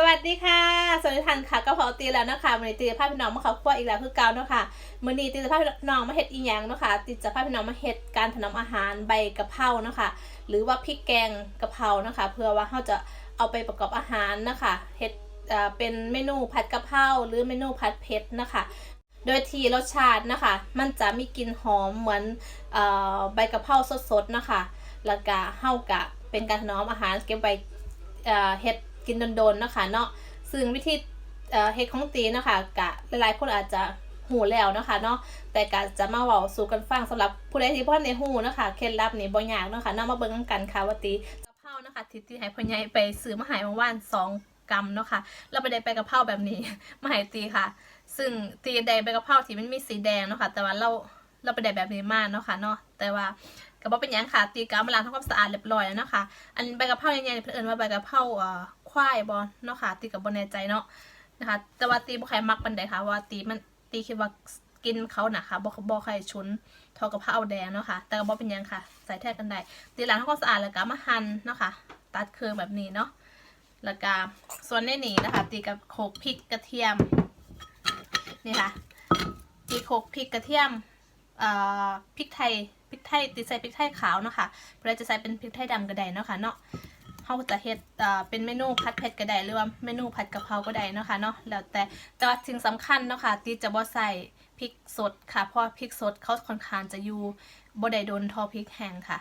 สวัสดีค่ะ สวัสดีทันค่ะก็พอตีแล้วนะคะวันนี้ตีจะพาพี่น้องมาเขาคั่วอีกแล้วคือเก่าเนาะค่ะมือนี้ตีจะพาพี่น้องมาเฮ็ดอีหยังเนาะค่ะตีจะพาพี่น้องมาเฮ็ดการถนอมอาหารใบกะเพราเนาะค่ะหรือว่าพริกแกงกะเพราเนาะค่ะเพื่อว่าเราจะเอาไปประกอบอาหารนะคะเฮ็ดเอ่อเป็นเมนูผัดกะเพราหรือเมนูผัดเผ็ดนะคะโดยที่รสชาตินะคะ มันจะมีกลิ่นหอมเหมือนอ่อใบกะเพราสดๆนะคะแล้วก็เฮากะเป็นการถนอมอาหารเก็บไว้เอ่อเฮ็ด กินโดนๆนะคะเนาะซึ่งวิธีเฮ็ดของตีนะคะกะหลายๆคนอาจจะหูแล้วนะคะเนาะแต่กะจะมาเว้าสู่กันฟังสำหรับผู้ใดที่บ่ทันได้ฮู้เนะคะเคล็ดลับนี่บ่ยากเนาะค่ะเนาะมาเบิ่งกันค่ะว่าตีกะเพรานะคะที่ตีให้พ่อใหญ่ไปซื้อมาให้เมื่อวานสองกรัมเนาะค่ะเราไปได้ไปกะเพราแบบนี้มาให้ตีค่ะ ซึ่งตีแดงใบกะเพราที่มันมีสีแดงเนาะค่ะแต่ว่าเราเราไปได้แบบนี้มากเนาะค่ะเนาะแต่ว่าก็บ่เป็นหยังค่ะตีกามาล้างทำความสะอาดเรียบร้อยแล้วเนาะค่ะอันใบกะเพราใหญ่ๆเพิ่นเอิ้นว่าใบกะเพราเอ่อ ควายบ่เนาะค่ะ ตีก็บ่แน่ใจเนาะนะคะ แต่ว่าตีบ่ค่อยมักปานใดค่ะว่าตีมันตีคิดว่ากินเขาน่ะค่ะบ่บ่ค่อยชุนทอกะเพราเอาแดงเนาะค่ะ แต่ก็บ่เป็นยังค่ะ ใส่แทนกันได้ตีหล้างทำความสะอาดแล้วก็มาหั่นเนาะค่ะ ตัดเครื่องแบบนี้เนาะแล้วก็ส่วนในนี้นะคะ ตีกับโขลกพริกกระเทียมนี่ค่ะตีโขลกพริกกระเทียมเอ่อพริกไทยพริกไทยตีใส่พริกไทยขาวเนาะค่ะเพื่อจะใส่เป็นพริกไทยดำก็ไดเนาะค่ะเนาะ เขาจะเฮ็ดเอ่อเป็นเมนูผัดเผ็ดก็ได้หรือว่าเมนูผัดกะเพราก็ได้เนาะค่ะเนาะแล้วแต่แต่ว่าสิ่งสำคัญเนาะค่ะตีจะบ่ใส่พริกสดค่ะ เพราะพริกสดเขาค่อนข้างจะอยู่บ่ได้โดนทอพริกแห้งค่ะ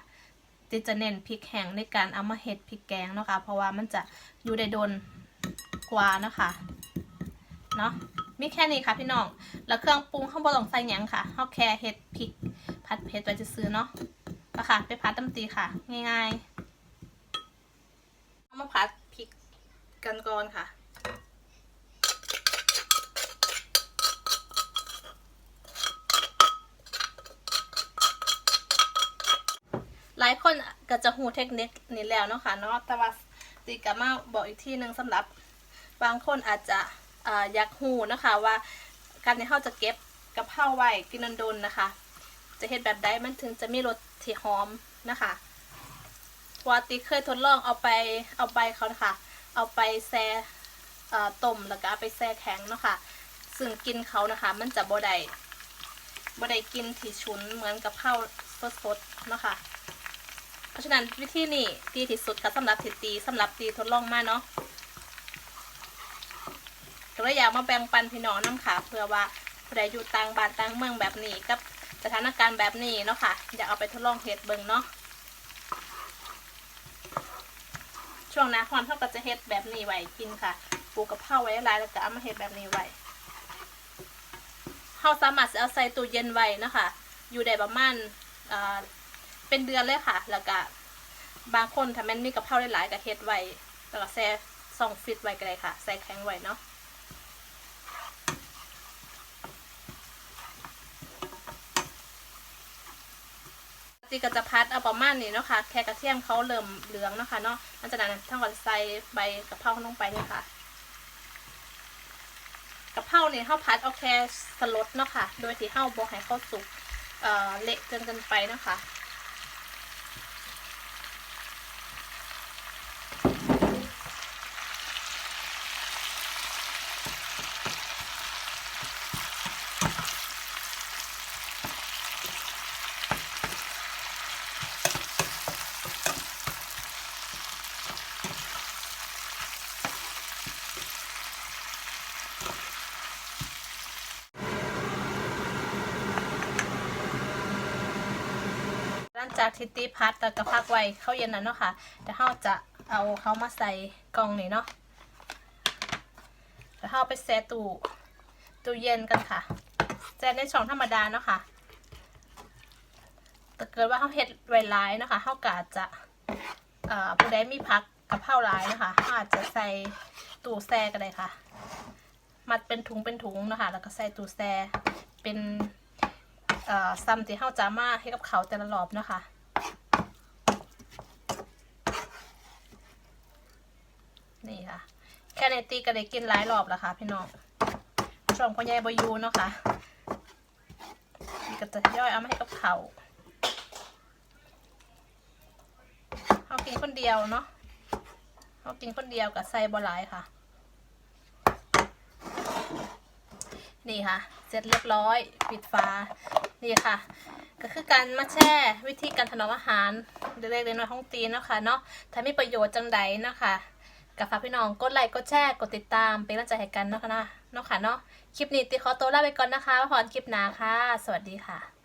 ตีจะเน้นพริกแห้งในการเอามาเฮ็ดพริกแกงเนาะค่ะเพราะว่ามันจะอยู่ได้โดนกว่านะคะเนาะมีแค่นี้ค่ะพี่น้อง แล้วเครื่องปรุงข้างบนต้องใส่หยังค่ะเฮาแค่เฮ็ดพริกผัดเผ็ดไว้จะซื้อเนาะก็ค่ะไปผัดตำตีค่ะ ง่ายๆ มาผัดพริกกันก่อนค่ะ หลายคนก็จะหูเทคนิคนี้แล้วเนาะค่ะเนาะแต่ว่าตีกามาบอกอีกที่หนึ่งสำหรับบางคนอาจจะออยากหูนะคะว่าการที่เขาจะเก็บกะเพราไว้กินนนๆนะคะ จะเห็นแบบใดมันถึงจะมีรสที่หอมนะคะ วาติเคยทดลองเอาไปเอาใบเขานะคะเอาไปแช่ต้มแล้วก็เอาไปแช่แข็งเนาะคะซึ่งกินเขานะคะ มันจะบ่ได้บ่ได้กินที่ฉุนเหมือนกับเพราสดๆเนาะคะเพราะฉะนั้นวิธีนี้ดีที่สุดค่ะสำหรับทิตีสำหรับตีทดลองมาเนาะก็เลยอยากมาแบ่งปันพี่น้องน้ำค่ะเพื่อว่าผู้ใดอยู่ต่างบ้านต่างเมืองแบบนี้กับสถานการณ์แบบนี้เนาะค่ะอยากเอาไปทดลองเฮ็ดเบิงเนาะ ช่วงหน้าร้อนเท่ากับจะเฮ็ดแบบนี้ไว้กินค่ะปลูกกับข้าวไว้หลายแล้วก็เอามาเฮ็ดแบบนี้ไว้เขาสามารถเอาใส่ตู้เย็นไว้นะคะอยู่ได้ประมาณเป็นเดือนเลยค่ะ แล้วก็บางคนถ้าแม่นมีกับข้าวหลายๆก็เฮ็ดไว้แล้วก็แช่ซองฟิตไว้ก็ได้ค่ะ ใส่แข็งไว้เนาะ ตีก็จะพัดเอาประมาณนี้เนาะค่ะแค่กระเทียมเขาเริ่มเหลืองเนาะค่ะเนาะหลังจากนั้นท่านก็ใส่ใบกะเพราลงไปเลยค่ะกะเพราเนี่ยเขาพัดเอาแค่สลดเนาะค่ะโดยที่เขาบอกให้เขาสุกเอ่อเละจนเกินไปเนาะคะ งจากที่ตีพัดแล้วก็พักไว้เข้าเย็นนั้นเนาะค่ะเดี๋ยวเราจะเอาเขามาใส่กล่องนี้เนาะแล้วเราไปแช่ตู้ตู้เย็นกันค่ะแช่ในช่องธรรมดาเนาะค่ะแต่เกิดว่าเขาเฮ็ดไว้ายเนาะค่ะเขากอาจจะเอ่อผู้ใดมีพักกับข้าวหลายนะคะเขาอาจจะใส่ตู้แช่ก็ได้ค่ะ มัดเป็นถุงเป็นถุงเนาะคะ แล้วก็ใส่ตู้แช่เป็น ซ้ำที่เฮาจะมาให้กับเขาแต่ละรอบนะคะนี่ค่ะ แค่ในตีก็ได้กินหลายรอบแล้วค่ะ พี่น้องช่วงพ่อใหญ่บอยูเนาะค่ะก็จะย่อยเอามาให้กับเขาเขากินคนเดียวเนาะเขากินคนเดียวกับใส่บอหลายค่ะ นี่ค่ะ เสร็จเรียบร้อยปิดฝานี่ค่ะ ก็คือการมาแช่วิธีการถนอมอาหารเล็กๆน้อยๆของตีนเนาะค่ะเนาะถ้ามีประโยชน์จังใดเนาะค่ะกับฝากพี่น้องกดไลค์กดแชร์กดติดตามเป็นกำลังใจให้กันเนาะค่ะเนาะเนาะค่ะเนาะคลิปนี้ติขอตัวลาไปก่อนนะคะพรคลิปหน้าค่ะ สวัสดีค่ะ